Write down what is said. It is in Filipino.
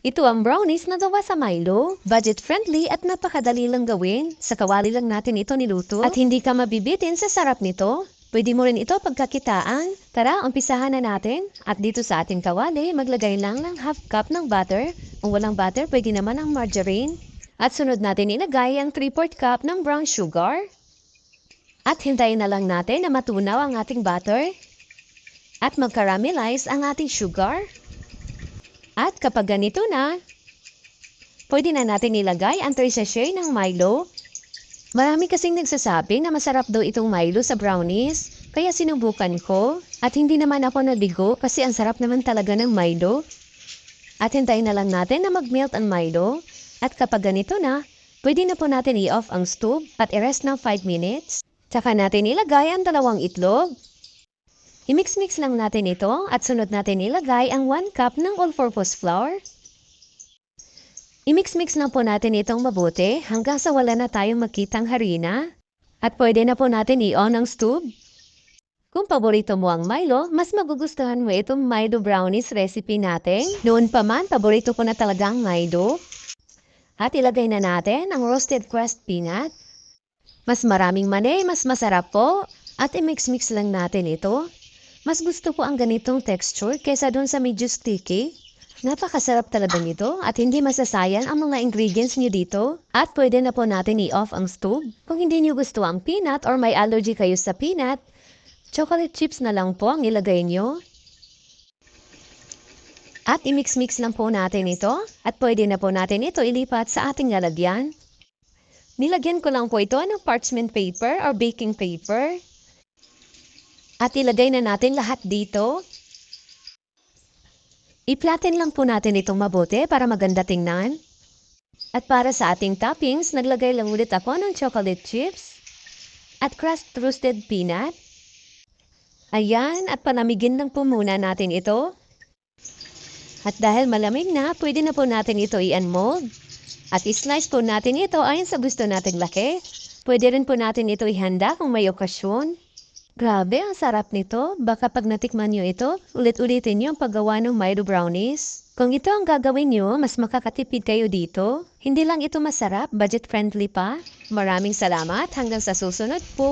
Ito ang brownies na gawa sa Milo. Budget-friendly at napakadali lang gawin. Sa kawali lang natin ito niluto. At hindi ka mabibitin sa sarap nito. Pwede mo rin ito pagkakitaan. Tara, umpisahan na natin. At dito sa ating kawali, maglagay lang ng half cup ng butter. Kung walang butter, pwede naman ang margarine. At sunod natin ilagay ang 3-4 cup ng brown sugar. At hintayin na lang natin na matunaw ang ating butter. At mag-caramelize ang ating sugar. At kapag ganito na, pwede na natin ilagay ang 3 sachet ng Milo. Marami kasing nagsasabi na masarap daw itong Milo sa brownies, kaya sinubukan ko. At hindi naman ako nabigo kasi ang sarap naman talaga ng Milo. At hintayin na lang natin na mag-melt ang Milo. At kapag ganito na, pwede na po natin i-off ang stove at i-rest ng 5 minutes. Tsaka natin ilagay ang dalawang itlog. I-mix-mix lang natin ito at sunod natin ilagay ang 1 cup ng all-purpose flour. I-mix-mix lang po natin itong mabuti hanggang sa wala na tayong makitang harina. At pwede na po natin i-on ang stove. Kung paborito mo ang Milo, mas magugustuhan mo itong Milo Brownies recipe natin. Noon pa man, paborito ko na talaga ang Milo. At ilagay na natin ang roasted crust peanut. Mas maraming mani, mas masarap po. At i-mix-mix lang natin ito. Mas gusto ko ang ganitong texture kaysa doon sa medyo sticky. Napakasarap talaga nito at hindi masasayang ang mga ingredients niyo dito. At pwede na po natin i-off ang stove. Kung hindi niyo gusto ang peanut or may allergy kayo sa peanut, chocolate chips na lang po ang ilagay niyo. At i-mix-mix lang po natin ito at pwede na po natin ito ilipat sa ating lalagyan. Nilagyan ko lang po ito ng parchment paper or baking paper. At ilagay na natin lahat dito. I-flatten lang po natin itong mabuti para maganda tingnan. At para sa ating toppings, naglagay lang ulit ako ng chocolate chips at crushed roasted peanut. Ayan, at panamigin lang po muna natin ito. At dahil malamig na, pwede na po natin ito i-unmold. At i-slice po natin ito ayon sa gusto nating laki. Pwede rin po natin ito ihanda kung may okasyon. Grabe, ang sarap nito. Baka pag natikman nyo ito, ulit-ulitin nyo ang paggawa ng Milo Brownies. Kung ito ang gagawin nyo, mas makakatipid kayo dito. Hindi lang ito masarap, budget-friendly pa. Maraming salamat. Hanggang sa susunod po.